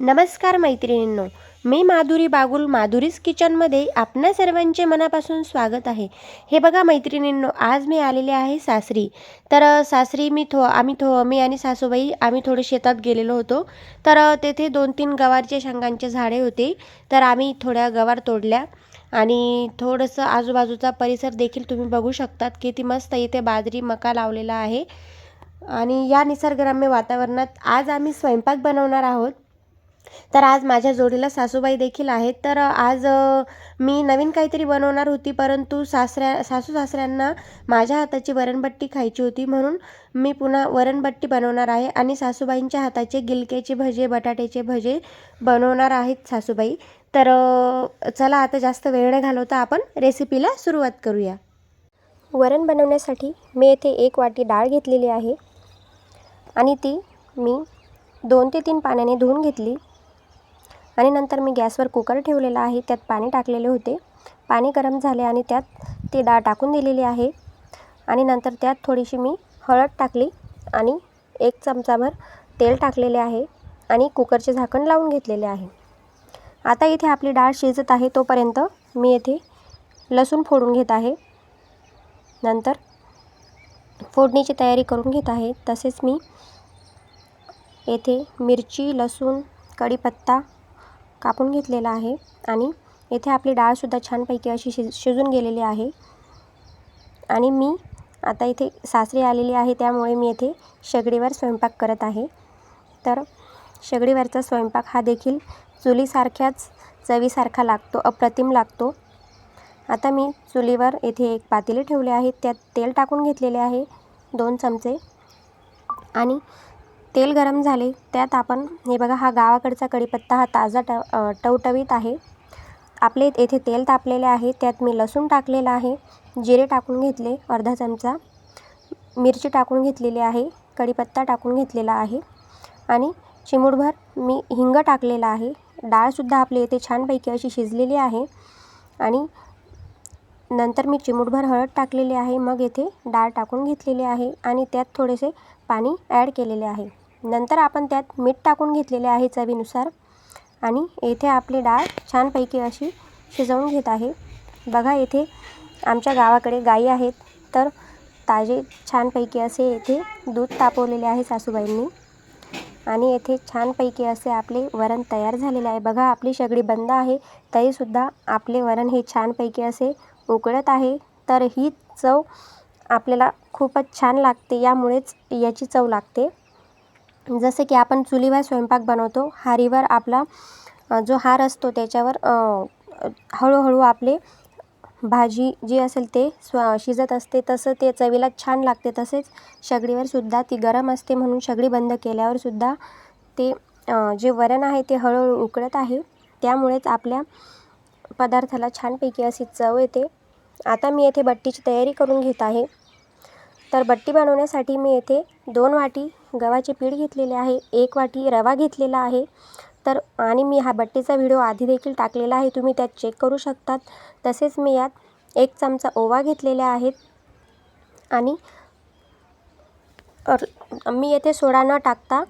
नमस्कार मैत्रिणींनो मी माधुरी बागुल माधुरीज किचनमध्ये आपणा सर्वांचे मनापासून स्वागत आहे. हे बघा मैत्रिणींनो आज मी आलेले आहे सासरी. तर सासरी मी थो आम्ही थो मी आणि सासूबाई आम्ही थोडे शेतात गेलेलो होतो. तर तेथे दोन तीन गवारचे शेंगांचे झाडे होते. तर आम्ही थोड्या गवार तोडल्या आणि थोडंसं आजूबाजूचा परिसर देखील तुम्ही बघू शकतात किती मस्त इथे बाजरी मका लावलेला आहे. आणि या निसर्गरम्य वातावरणात आज आम्ही स्वयंपाक बनवणार आहोत. तर आज माझ्या जोडीला सासूबाई देखील आहेत. तर आज मी नवीन काहीतरी बनवणार होती परंतु सासऱ्या सासू सासऱ्यांना माझ्या हाताची वरणबट्टी खायची होती म्हणून मी पुन्हा वरणबट्टी बनवणार आहे आणि सासूबाईंच्या हाताचे गिलकेचे भजे बटाट्याचे भजे बनवणार आहेत सासूबाई. तर चला आता जास्त वेळ न घालवता आपण रेसिपीला सुरुवात करूया. वरण बनवण्यासाठी मी येथे एक वाटी डाळ घेतलेली आहे आणि ती मी दोन ते तीन पाण्याने धुवून घेतली. आणि नंतर मी गॅसवर कुकर ठेवलेला आहे. त्यात पाणी टाकलेले होते. पाणी गरम झाले आणि त्यात ती डाळ टाकून दिलेली आहे. आणि नंतर त्यात थोडीशी मी हळद टाकली आणि एक चमचाभर तेल टाकलेले आहे आणि कुकरचे झाकण लावून घेतलेले आहे. आता इथे आपली डाळ शिजत आहे तोपर्यंत मी येथे लसूण फोडून घेत आहे. नंतर फोडणीची तयारी करून घेत आहे. तसेच मी येथे मिरची लसूण कढीपत्ता कापून घेतलेला आहे आणि येथे आपली डाळसुद्धा छानपैकी अशी शिज शिजून गेलेली आहे. आणि मी आता इथे सासरी आलेली आहे त्यामुळे मी येथे शेगडीवर स्वयंपाक करत आहे. तर शेगडीवरचा स्वयंपाक हा देखील चुलीसारख्याच चवीसारखा लागतो अप्रतिम लागतो. आता मी चुलीवर येथे एक पातेले ठेवले आहे त्यात तेल टाकून घेतलेले आहे दोन चमचे. आणि तेल गरम झाले त्यात आपण हे बघा हा गावाकडचा कढीपत्ता हा ताजा ट टवटवीत आहे. आपले येथे तेल तापलेले आहे त्यात मी लसूण टाकलेला आहे जिरे टाकून घेतले अर्धा चमचा. मिरची टाकून घेतलेली आहे कढीपत्ता टाकून घेतलेला आहे. आणि चिमूटभर मी हिंग टाकलेला आहे. डाळसुद्धा आपली येथे छानपैकी अशी शिजलेली आहे. आणि नंतर मी चिमूटभर हळद टाकलेली आहे मग येथे डाळ टाकून घेतलेली आहे. आणि त्यात थोडेसे पाणी ॲड केलेले आहे. नंतर आपण त्यात मीठ टाकून घेतलेले आहे चवीनुसार. आणि येथे आपली डाळ छानपैकी अशी शिजवून घेत आहे. बघा येथे आमच्या गावाकडे गाई आहेत तर ताजे छानपैकी असे येथे दूध तापवलेले आहे सासूबाईंनी. आणि येथे छानपैकी असे आपले वरण तयार झालेले आहे. बघा आपली शेगडी बंद आहे तरीसुद्धा आपले वरण हे छानपैकी असे उकळत आहे. तर ही चव आपल्याला खूपच छान लागते यामुळेच याची चव लागते. जसे की आपण चुलीवर स्वयंपाक बनवतो हारीवर आपला जो हार असतो त्याच्यावर हळूहळू आपले भाजी जी असेल ते स्व शिजत असते. तसं ते चवीला छान लागते. तसेच शेगडीवर सुद्धा ती गरम असते म्हणून शेगडी बंद केल्यावर सुद्धा ते जे वरण आहे ते हळूहळू उकळत आहे. त्यामुळेच आपल्या पदार्थाला छानपैकी अशी चव येते. आता मी येथे बट्टीची तयारी करून घेत आहे. तर बट्टी बनवण्यासाठी मी येथे दोन वाटी गव्हाचे पीठ घेतलेले आहे एक वाटी रवा घेतलेला आहे. तर आणि मी हा बट्टीचा व्हिडिओ आधी देखील टाकलेला आहे तुम्ही त्यात चेक करू शकतात. तसेच मी यात एक चमचा ओवा घेतलेला आहेत. आणि मी येथे सोडा न टाकता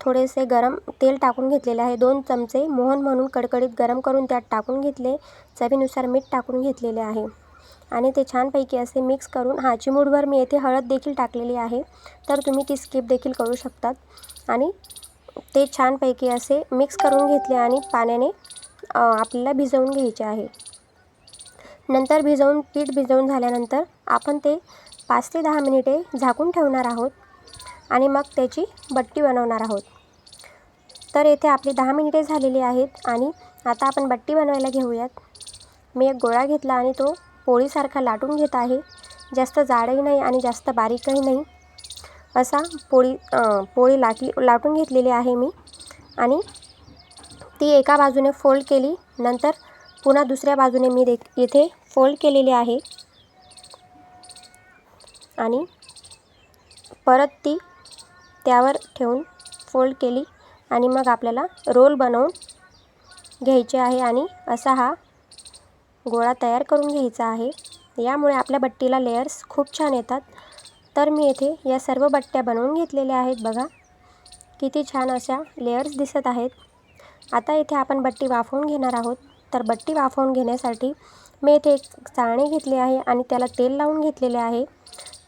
थोडेसे गरम तेल टाकून घेतलेले आहे. दोन चमचे मोहन म्हणून कडकडीत गरम करून त्यात टाकून घेतले. चवीनुसार मीठ टाकून घेतलेले आहे. आणि ते छानपैकी असे मिक्स करून हा चिमूटभर मी येथे हळद देखील टाकलेली आहे. तर तुम्ही ती स्किप देखील करू शकतात. आणि ते छानपैकी असे मिक्स करून घेतले आणि पाण्याने आपल्याला भिजवून घ्यायचे आहे. नंतर भिजवून पीठ भिजवून झाल्यानंतर आपण ते पाच ते दहा मिनिटे झाकून ठेवणार आहोत. आणि मग त्याची बट्टी बनवणार आहोत. तर येथे आपली दहा मिनिटे झालेली आहेत आणि आता आपण बट्टी बनवायला घेऊयात. मी एक गोळा घेतला आणि तो पोळीसारखा लाटून घेत आहे. जास्त जाडही नाही आणि जास्त बारीकही नाही. असा पोळी पोळी लाटली लाटून घेतलेली आहे मी. आणि ती एका बाजूने फोल्ड केली नंतर पुन्हा दुसऱ्या बाजूने मी देख येथे फोल्ड केलेली आहे. आणि परत ती त्यावर ठेवून फोल्ड केली आणि मग आपल्याला रोल बनवून घ्यायचे आहे. आणि असा हा गोळा तयार करून घ्यायचा आहे. यामुळे आपल्या बट्टीला लेयर्स खूप छान येतात. तर मी येथे या सर्व बट्ट्या बनवून घेतलेल्या आहेत बघा. किती छान अशा लेयर्स दिसत आहेत. आता इथे आपण बट्टी वाफवून घेणार आहोत. तर बट्टी वाफवून घेण्यासाठी मी इथे एक चाळणी घेतली आहे आणि त्याला तेल लावून घेतलेले आहे.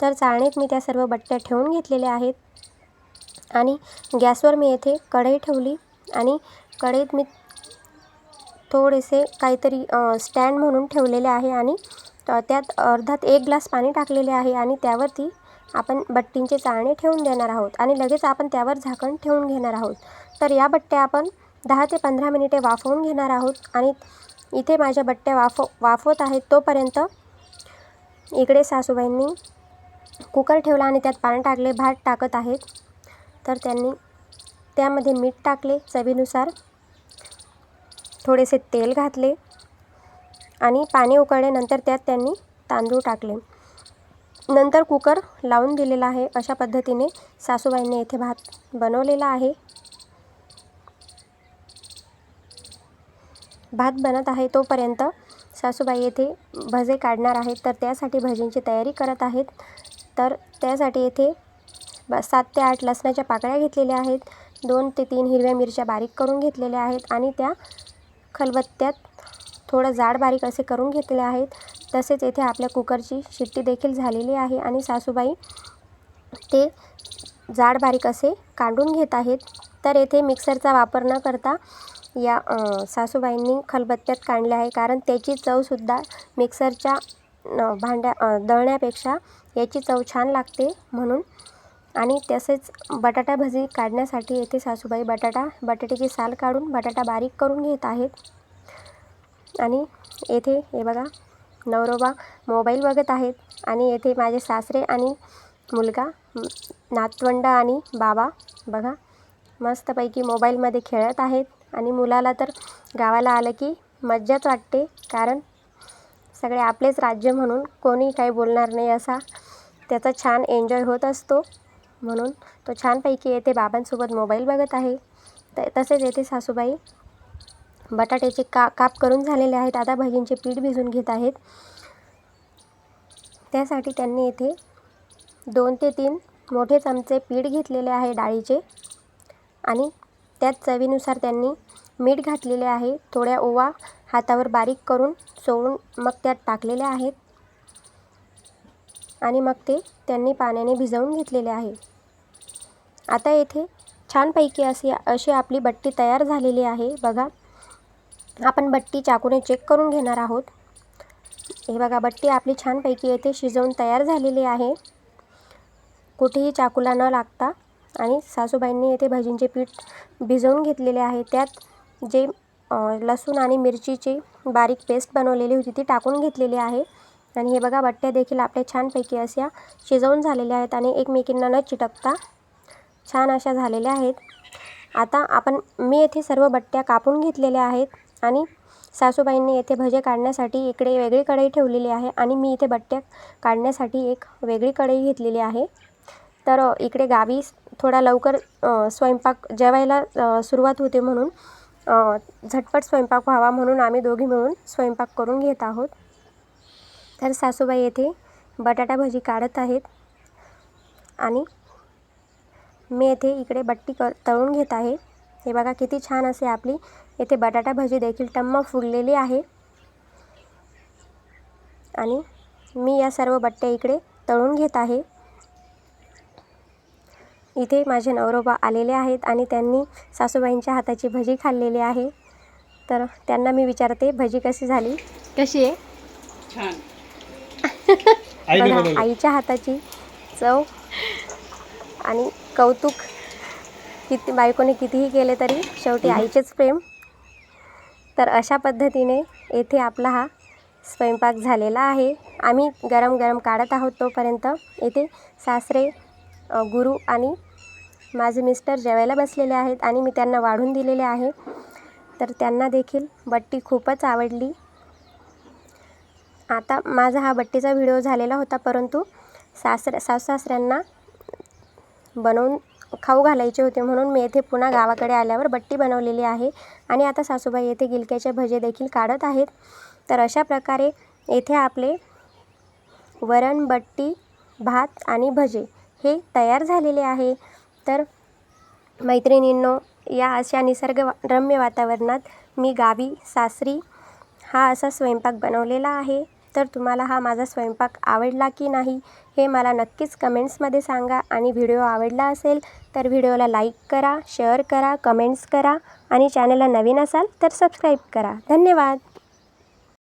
तर चाळणीत मी त्या सर्व बट्ट्या ठेवून घेतलेल्या आहेत. आणि गॅसवर मी येथे कढई ठेवली आणि कढईत मी थोडेसे काहीतरी स्टँड म्हणून ठेवलेले आहे आणि त्यात अर्धात एक ग्लास पाणी टाकलेले आहे आणि त्यावरती आपण बट्टींचे चाळणे ठेवून देणार आहोत आणि लगेच आपण त्यावर झाकण ठेवून घेणार आहोत. तर या बट्ट्या आपण दहा ते पंधरा मिनिटे वाफवून घेणार आहोत आणि इथे माझ्या बट्ट्या वाफ वाफवत आहेत तोपर्यंत इकडे सासूबाईंनी कुकर ठेवला आणि त्यात पाणी टाकले भात टाकत आहेत. तर त्यांनी त्यामध्ये मीठ टाकले चवीनुसार. थोडेसे तेल घातले आणि पाणी उकळल्यानंतर त्यात त्यांनी तांदूळ टाकले. नंतर कुकर लावून दिलेला आहे. अशा पद्धतीने सासूबाईंनी येथे भात बनवलेला आहे. भात बनत आहे तोपर्यंत सासूबाई येथे भजे काढणार आहेत. तर त्यासाठी भजींची तयारी करत आहेत. तर त्यासाठी येथे ब सात ते आठ लसणाच्या पाकळ्या घेतलेल्या आहेत. दोन ते तीन हिरव्या मिरच्या बारीक करून घेतलेल्या आहेत आणि त्या खलबत्त्यात थोडं जाड बारीक असे करून घेतले आहेत. तसेच येथे आपल्या कुकरची शिट्टी देखील झालेली आहे आणि सासूबाई ते जाड बारीक असे काढून घेत आहेत. तर येथे मिक्सरचा वापर न करता या सासूबाईंनी खलबत्त्यात काढले आहे. कारण त्याची चवसुद्धा मिक्सरच्या न, भांड्या दळण्यापेक्षा याची चव छान लागते म्हणून आणि तसेच बटाटा भजी काढण्यासाठी येथे सासूबाई बटाटा बटाट्याची साल काढून बटाटा बारीक करून घेत आहेत. आणि येथे हे बघा नवरोबा मोबाईल बघत आहेत. आणि येथे माझे सासरे आणि मुलगा नातवंड आणि बाबा बघा मस्तपैकी मोबाईलमध्ये खेळत आहेत. आणि मुलाला तर गावाला आलं की मज्जाच वाटते कारण सगळे आपलेच राज्य म्हणून कोणी काही बोलणार नाही असा त्याचा छान एन्जॉय होत असतो. म्हणून तो छानपैकी येथे बाबांसोबत मोबाईल बघत आहे. त तसेच येथे सासूबाई बटाट्याचे का काप करून झालेले आहेत. आता भजींचे पीठ भिजून घेत आहेत. त्यासाठी त्यांनी येथे दोन ते तीन मोठे चमचे पीठ घेतलेले आहे डाळीचे आणि त्यात चवीनुसार त्यांनी मीठ घातलेले आहे. थोड्या ओवा हातावर बारीक करून सोडून मग त्यात टाकलेल्या आहेत. आणि मग ते त्यांनी पाण्याने भिजवून घेतलेले आहे. आता येथे छानपैकी अशी अशी आपली बट्टी तयार झालेली आहे. बघा आपण बट्टी चाकूने चेक करून घेणार आहोत. हे बघा बट्टी आपली छानपैकी येथे शिजवून तयार झालेली आहे. कुठेही चाकूला न लागता आणि सासूबाईंनी येथे भजींचे पीठ भिजवून घेतलेले आहे. त्यात जे लसूण आणि मिरचीची बारीक पेस्ट बनवलेली होती ती टाकून घेतलेली आहे. आणि हे बघा बट्ट्या देखील आपल्या छानपैकी अशा शिजवून झालेल्या आहेत आणि एकमेकींना न चिटकता छान अशा झालेल्या आहेत. आता आपण मी येथे सर्व बट्ट्या कापून घेतलेल्या आहेत आणि सासूबाईंनी येथे भजे काढण्यासाठी इकडे वेगळी कढई ठेवलेली आहे आणि मी इथे बट्ट्या काढण्यासाठी एक वेगळी कढई घेतलेली आहे. तर इकडे गावी थोडा लवकर स्वयंपाक जेवायला सुरुवात होते म्हणून झटपट स्वयंपाक व्हावा म्हणून आम्ही दोघी मिळून स्वयंपाक करून घेत आहोत. तर सासूबाई येथे बटाटा भजी काढत आहेत. आणि मी येथे इकडे बट्टी कर तळून घेत आहे. हे बघा किती छान असे आपली येथे बटाटा भजी देखील टम्म फुललेली आहे. आणि मी या सर्व बट्ट्या इकडे तळून घेत आहे. इथे माझे नवरोबा आलेले आहेत आणि त्यांनी सासूबाईंच्या हाताची भजी खाल्लेली आहे. तर त्यांना मी विचारते भजी कशी झाली? कशी आहे? छान. बघा आईच्या हाताची चव आणि कौतुक. किती बायकोने कितीही केले तरी शेवटी आईचेच प्रेम. तर अशा पद्धतीने येथे आपला हा स्वयंपाक झालेला आहे. आम्ही गरम गरम काढत आहोत तोपर्यंत येथे सासरे गुरु आणि माझे मिस्टर जेवायला बसलेले आहेत आणि मी त्यांना वाढून दिलेले आहे. तर त्यांना देखील बट्टी खूपच आवडली. आता माझा हा बट्टीचा व्हिडिओ झालेला होता परंतु सासऱ्या सासू सासऱ्यांना बनवून खाऊ घालायचे होते म्हणून मी येथे पुन्हा गावाकडे आल्यावर बट्टी बनवलेली आहे आणि आता सासूबाई येथे गिलक्याचे भजे देखील काढत आहेत. तर अशा प्रकारे येथे आपले वरण बट्टी भात आणि भजे हे तयार झालेले आहे. तर मैत्रिणींनो या अशा निसर्ग रम्य वातावरणात मी गावी सासरी हा असा स्वयंपाक बनवलेला आहे. तर तुम्हाला हा माझा स्वयंपाक आवडला की नाही हे मला नक्कीच कमेंट्समध्ये सांगा. आणि व्हिडिओ आवडला असेल तर व्हिडिओला लाईक करा शेअर करा कमेंट्स करा. आणि चॅनलला नवीन असाल तर सबस्क्राईब करा. धन्यवाद.